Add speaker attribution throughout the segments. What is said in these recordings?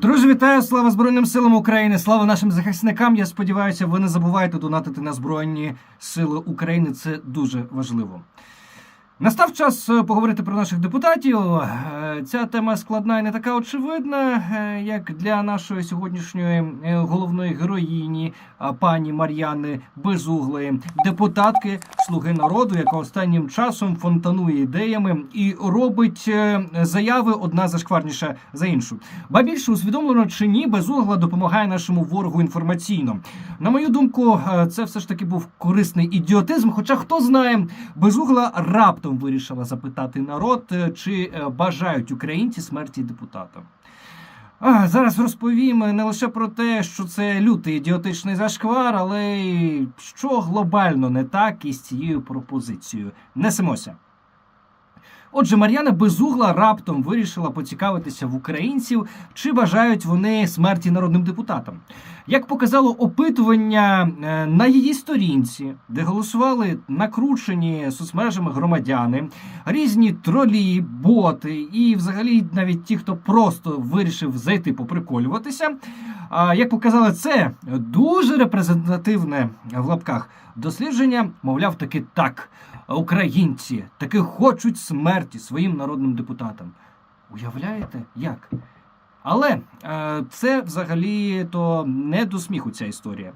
Speaker 1: Друзі, вітаю! Слава Збройним силам України! Слава нашим захисникам! Я сподіваюся, ви не забуваєте донатити на Збройні Сили України. Це дуже важливо. Настав час е, поговорити про наших депутатів. Е, Ця тема складна і не така очевидна, е, як для нашої сьогоднішньої головної героїні пані Мар'яни Безуглої, депутатки Слуги народу, яка останнім часом фонтанує ідеями і робить заяви одна зашкварніша за іншу. Ба більше усвідомлено чи ні, безугла допомагає нашому ворогу інформаційно. На мою думку, це все ж таки був корисний ідіотизм. Хоча хто знає, безугла раптом вирішила запитати народ, е, чи е, бажають українці смерті депутата. Зараз розповім не лише про те, що це лютий ідіотичний зашквар, але й що глобально не так із цією пропозицією. Несемося. Отже, Мар'яна Безугла раптом вирішила поцікавитися в українців, чи бажають вони смерті народним депутатам. Як показало опитування е, на її сторінці, де голосували накручені соцмережами громадяни, різні тролі, боти і, взагалі, навіть ті, хто просто вирішив зайти поприколюватися. Як показало це дуже репрезентативне в лапках дослідження, мовляв, таки так. Українці таки хочуть смерті своїм народним депутатам. Уявляєте, як? Але е, це взагалі то не до сміху ця історія.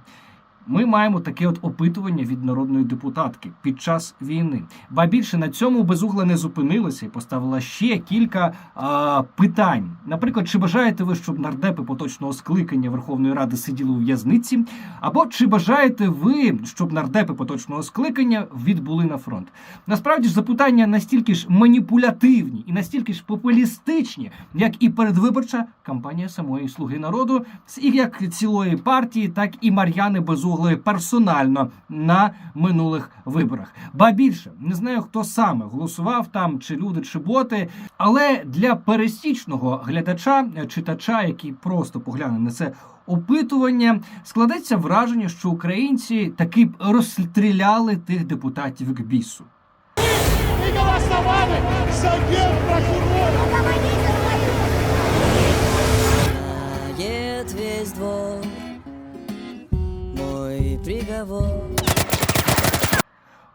Speaker 1: Ми маємо таке от опитування від народної депутатки під час війни. Ба більше на цьому безугла не зупинилася і поставила ще кілька а, питань. Наприклад, чи бажаєте ви, щоб нардепи поточного скликання Верховної Ради сиділи у в'язниці? Або чи бажаєте ви, щоб нардепи поточного скликання відбули на фронт? Насправді ж запитання настільки ж маніпулятивні і настільки ж популістичні, як і передвиборча кампанія самої слуги народу, і як цілої партії, так і Мар'яни Безуглої персонально на минулих виборах. Ба більше не знаю, хто саме голосував там, чи люди, чи боти. Але для пересічного глядача, читача, який просто погляне на це опитування, складеться враження, що українці таки б розстріляли тих депутатів к бісу.
Speaker 2: и голосовали за генпрокурора.
Speaker 3: Приговор.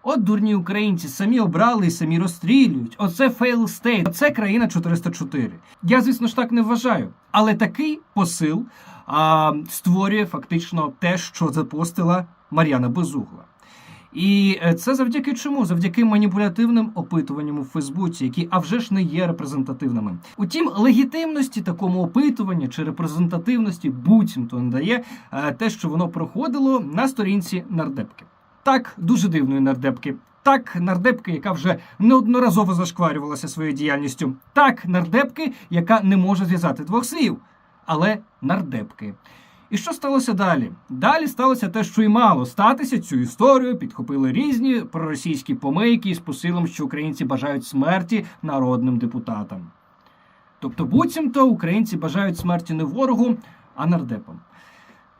Speaker 1: От дурні українці самі обрали і самі розстрілюють. Оце фейл стейт. Оце країна 404. Я, звісно ж, так не вважаю. Але такий посил а, створює фактично те, що запостила Мар'яна Безугла. І е, це завдяки чому? Завдяки маніпулятивним опитуванням у Фейсбуці, які а вже ж не є репрезентативними. Утім, легітимності такому опитуванню чи репрезентативності буцімто не дає е, те, що воно проходило на сторінці нардепки. Так, дуже дивної нардепки. Так, нардепки, яка вже неодноразово зашкварювалася своєю діяльністю. Так, нардепки, яка не може зв'язати двох слів. Але нардепки. І що сталося далі? Далі сталося те, що й мало статися. Цю історію підхопили різні проросійські помийки з посилом, що українці бажають смерті народним депутатам. Тобто, буцімто українці бажають смерті не ворогу, а нардепам.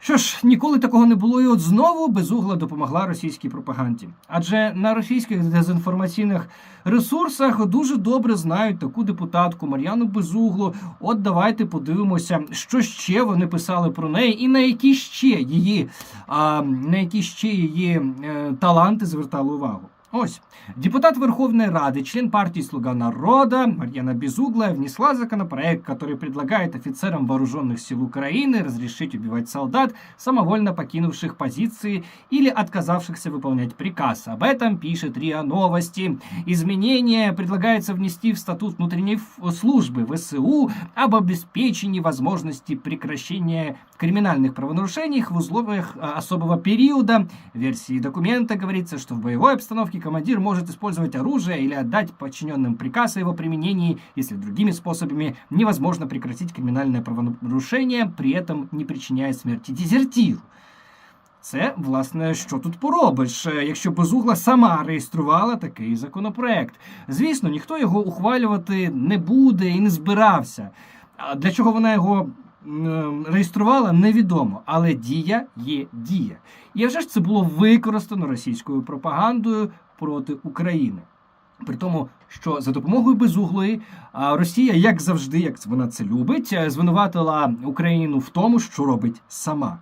Speaker 1: Що ж, ніколи такого не було, і от знову безугла допомогла російській пропаганді. Адже на російських дезінформаційних ресурсах дуже добре знають таку депутатку Мар'яну Безуглу. От давайте подивимося, що ще вони писали про неї, і на які ще її, а, на які ще її е, таланти звертали увагу. Ось депутат Верховной Рады, член партии «Слуга народа» Марьяна Безуглая внесла законопроект, который предлагает офицерам вооруженных сил Украины разрешить убивать солдат, самовольно покинувших позиции или отказавшихся выполнять приказ. Об этом пишет РИА Новости. Изменения предлагается внести в статут внутренней службы ВСУ об обеспечении возможности прекращения криминальных правонарушений в условиях а, особого периода. В версии документа говорится, что в боевой обстановке командир может использовать оружие или отдать подчиненным приказ о его применении, если другими способами невозможно прекратить криминальное правонарушение, при этом не причиняя смерти дезертиру. Це, власне, що тут поробиш, якщо Безугла сама реєструвала такий законопроект. Звісно, ніхто його ухвалювати не буде і не збирався. А для чого вона його реєструвала, невідомо. Але дія є дія. І вже ж це було використано російською пропагандою проти України. При тому, що за допомогою безуглої Росія, як завжди, як вона це любить, е, звинуватила Україну в тому, що робить сама.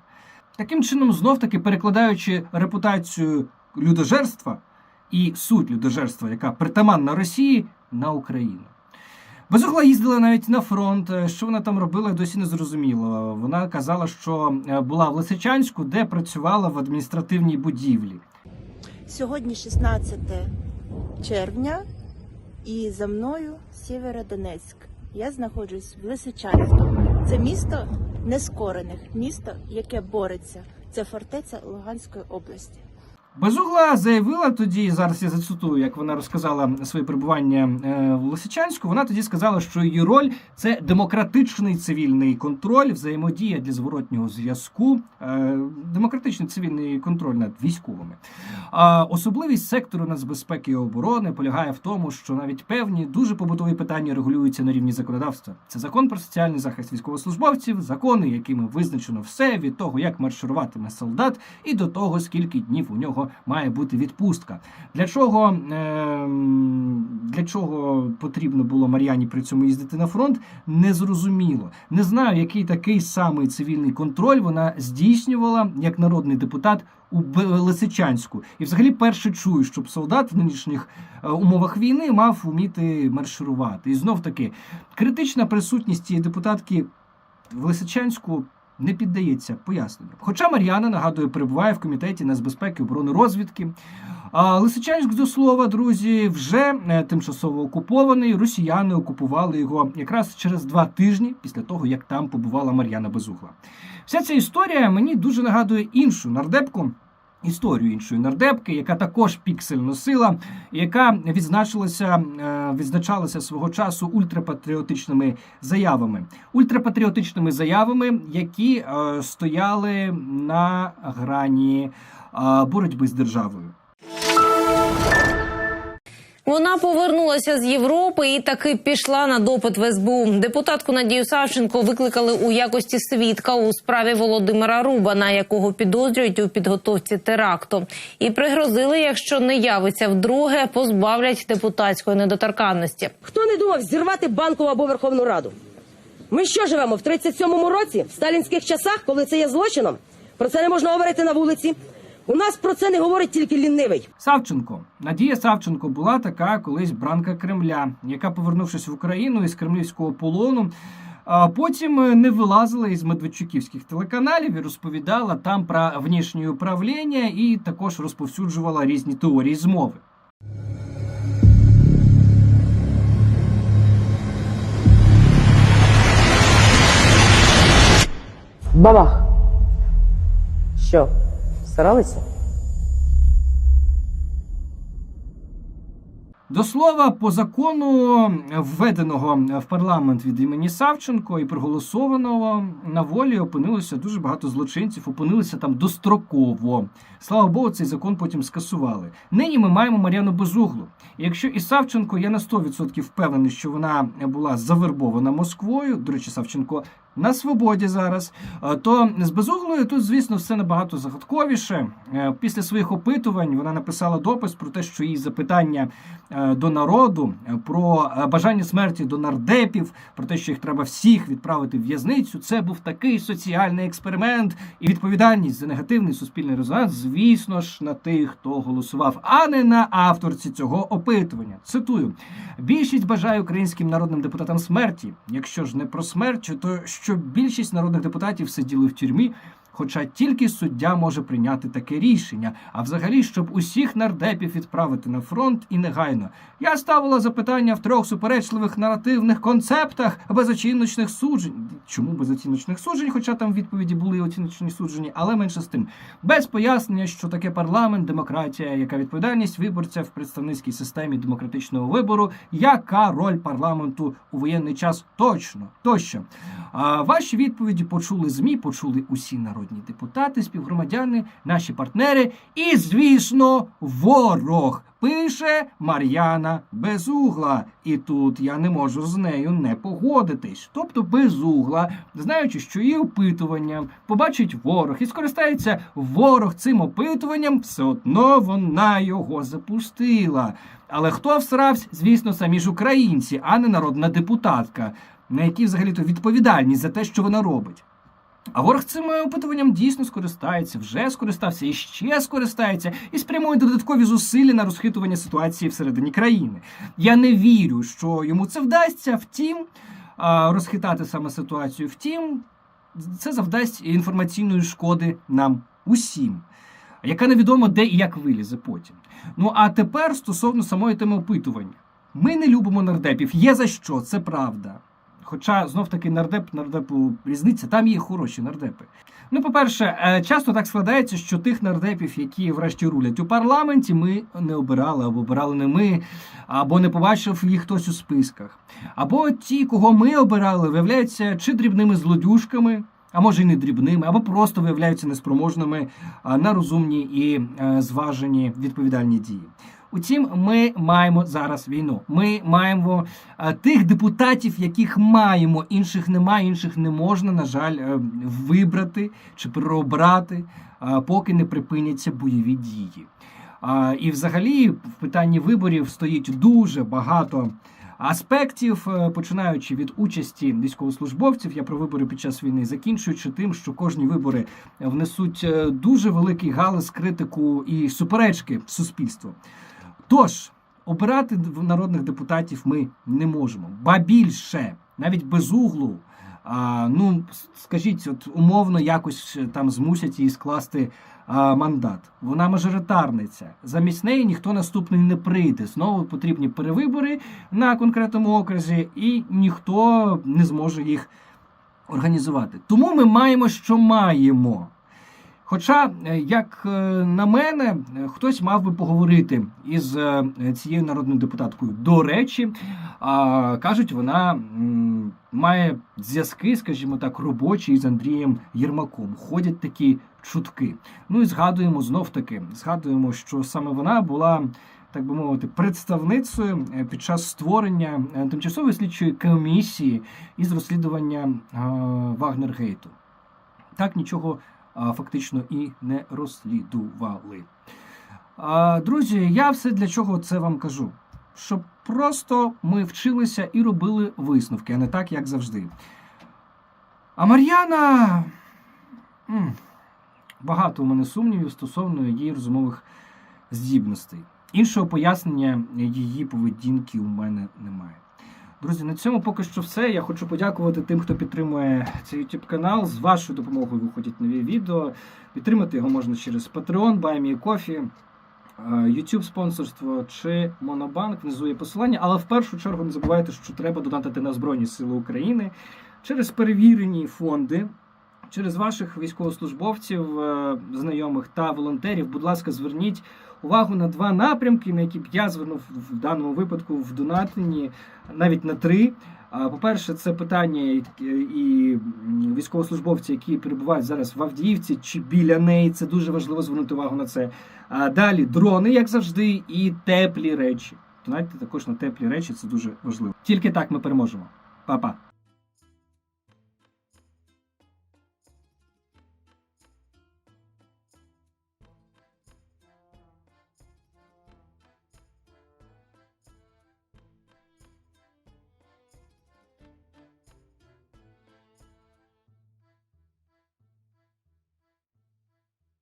Speaker 1: Таким чином, знов таки перекладаючи репутацію людожерства і суть людожерства, яка притаманна Росії, на Україну. Безугла їздила навіть на фронт. Е, Що вона там робила, досі не зрозуміло. Вона казала, що е, була в Лисичанську, де працювала в адміністративній будівлі.
Speaker 4: Сьогодні 16 червня і за мною Сєвєродонецьк. Я знаходжусь в Лисичанську. Це місто нескорених, місто, яке бореться. Це фортеця Луганської області.
Speaker 1: Безугла заявила тоді, зараз я зацитую, як вона розказала своє перебування е, в Лисичанську. Вона тоді сказала, що її роль це демократичний цивільний контроль, взаємодія для зворотнього зв'язку, е, демократичний цивільний контроль над військовими. Особливість сектору нацбезпеки і оборони полягає в тому, що навіть певні дуже побутові питання регулюються на рівні законодавства. Це закон про соціальний захист військовослужбовців, закони, якими визначено все від того, як маршируватиме солдат, і до того, скільки днів у нього має бути відпустка. Для чого, ем, для чого потрібно було Мар'яні при цьому їздити на фронт, незрозуміло. Не знаю, який такий самий цивільний контроль вона здійснювала як народний депутат у Лисичанську. І взагалі перше чую, щоб солдат в нинішніх е, умовах війни мав вміти марширувати. І знов таки критична присутність цієї депутатки в Лисичанську не піддається поясненню. Хоча Мар'яна нагадує, перебуває в комітеті нацбезпеки оборони розвідки. Лисичанськ, до слова, друзі, вже е, тимчасово окупований. Росіяни окупували його якраз через два тижні після того, як там побувала Мар'яна Безугла. Вся ця історія мені дуже нагадує іншу нардепку. Історію іншої нардепки, яка також піксель носила, яка відзначилася, е, відзначалася свого часу ультрапатріотичними заявами, ультрапатріотичними заявами, які е, стояли на грані е, боротьби з державою.
Speaker 5: Вона повернулася з Європи і таки пішла на допит в СБУ. Депутатку Надію Савченко викликали у якості свідка у справі Володимира Рубана, якого підозрюють у підготовці теракту, і пригрозили, якщо не явиться вдруге, позбавлять депутатської недоторканності.
Speaker 6: Хто не думав зірвати банкову або Верховну Раду? Ми що живемо в 37-му році, в сталінських часах, коли це є злочином? Про це не можна говорити на вулиці. У нас про це не говорить тільки лінивий.
Speaker 1: Савченко Надія Савченко була така колись бранка Кремля, яка, повернувшись в Україну із кремлівського полону, а потім е, не вилазила із медведчуківських телеканалів і розповідала там про внішнє управління і також розповсюджувала різні теорії змови.
Speaker 6: Бабах. Що, старалися?
Speaker 1: До слова, по закону, введеного в парламент від імені Савченко і проголосованого на волі опинилося дуже багато злочинців, опинилися там достроково. Слава Богу, цей закон потім скасували. Нині ми маємо Мар'яну Безуглу. І якщо і Савченко, я на 100% впевнений, що вона була завербована Москвою. До речі, Савченко на свободі зараз. е, То з Безуглою тут, звісно, все набагато загадковіше. Е, Після своїх опитувань вона написала допис про те, що її запитання е, до народу про бажання смерті до нардепів, про те, що їх треба всіх відправити в в'язницю. Це був такий соціальний експеримент і відповідальність за негативний суспільний резонанс, звісно ж, на тих, хто голосував, а не на авторці цього опитування. Цитую: більшість бажає українським народним депутатам смерті. Якщо ж не про смерть, то щоб більшість народних депутатів сиділи в тюрмі. Хоча тільки суддя може прийняти таке рішення, а взагалі, щоб усіх нардепів відправити на фронт і негайно. Я ставила запитання в трьох суперечливих наративних концептах безоціночних суджень. Чому безоціночних суджень? Хоча там відповіді були оціночні суджені, але менше з тим. Без пояснення, що таке парламент, демократія, яка відповідальність виборця в представницькій системі демократичного вибору, яка роль парламенту у воєнний час точно тощо. А ваші відповіді почули змі, почули усі народи. Народні депутати, співгромадяни, наші партнери і, звісно, ворог. Пише Мар'яна Безугла. І тут я не можу з нею не погодитись. Тобто Безугла, знаючи, що її опитування побачить ворог і скористається ворог цим опитуванням, все одно вона його запустила. Але хто всрався, звісно, самі ж українці, а не народна депутатка, на які взагалі-то відповідальність за те, що вона робить. А ворог цим е, опитуванням дійсно скористається, вже скористався і ще скористається, і спрямує додаткові зусилля на розхитування ситуації всередині країни. Я не вірю, що йому це вдасться. Втім, розхитати саме ситуацію. Втім, це завдасть інформаційної шкоди нам усім, яка невідомо де і як вилізе потім. Ну а тепер стосовно самої теми опитування. Ми не любимо нардепів. Є за що, це правда. Хоча знов таки нардеп, нардепу різниця, там є хороші нардепи. Ну, по-перше, е, часто так складається, що тих нардепів, які врешті рулять у парламенті, ми не обирали, або обирали не ми, або не побачив їх хтось у списках. Або ті, кого ми обирали, виявляються чи дрібними злодюжками, а може й не дрібними, або просто виявляються неспроможними на розумні і е, зважені відповідальні дії. Утім, ми маємо зараз війну. Ми маємо е, тих депутатів, яких маємо, інших немає, інших не можна, на жаль, е, вибрати чи переобрати, е, поки не припиняться бойові дії. І взагалі в питанні виборів стоїть дуже багато аспектів, починаючи від участі військовослужбовців. Я про вибори під час війни закінчуючи тим, що кожні вибори внесуть дуже великий галас, критику і суперечки в суспільство. Тож обирати народних депутатів ми не можемо. Ба більше, навіть без углу. А, ну, скажіть, от умовно якось е, там змусять її скласти а, мандат. Вона мажоритарниця. Замість неї ніхто наступний не прийде. Знову потрібні перевибори на конкретному окрузі, і ніхто не зможе їх організувати. Тому ми маємо, що маємо. Хоча, е, як е, на мене, е, хтось мав би поговорити із цією народною депутаткою. До речі, кажуть, вона має зв'язки, скажімо так, робочі із Андрієм Єрмаком. Ходять такі чутки. Ну і згадуємо знов таки, згадуємо, що саме вона була. Так би мовити, представницею під час створення тимчасової слідчої комісії із розслідування Вагнергейту. Так нічого фактично і не розслідували. Друзі, я все для чого це вам кажу? Щоб просто ми вчилися і робили висновки, а не так, як завжди. А Мар'яна. Багато у мене сумнівів стосовно її розумових здібностей. Іншого пояснення її поведінки у мене немає. Друзі, на цьому поки що все. Я хочу подякувати тим, хто підтримує цей YouTube канал. З вашою допомогою виходять нові відео. Підтримати його можна через Patreon, BuyMeCoffee, е, YouTube спонсорство чи Монобанк. Внизу є посилання. Але в першу чергу не забувайте, що треба донатити на Збройні Сили України через перевірені фонди. Через ваших військовослужбовців, е, знайомих та волонтерів, будь ласка, зверніть увагу на два напрямки, на які б я звернув в даному випадку в донатині, навіть на три. По-перше, це питання і- і військовослужбовці, які перебувають зараз в Авдіївці чи біля неї. Це дуже важливо звернути увагу на це. А далі дрони, як завжди, і теплі речі. Донатьте також на теплі речі, це дуже важливо. Тільки так ми переможемо. Па-па.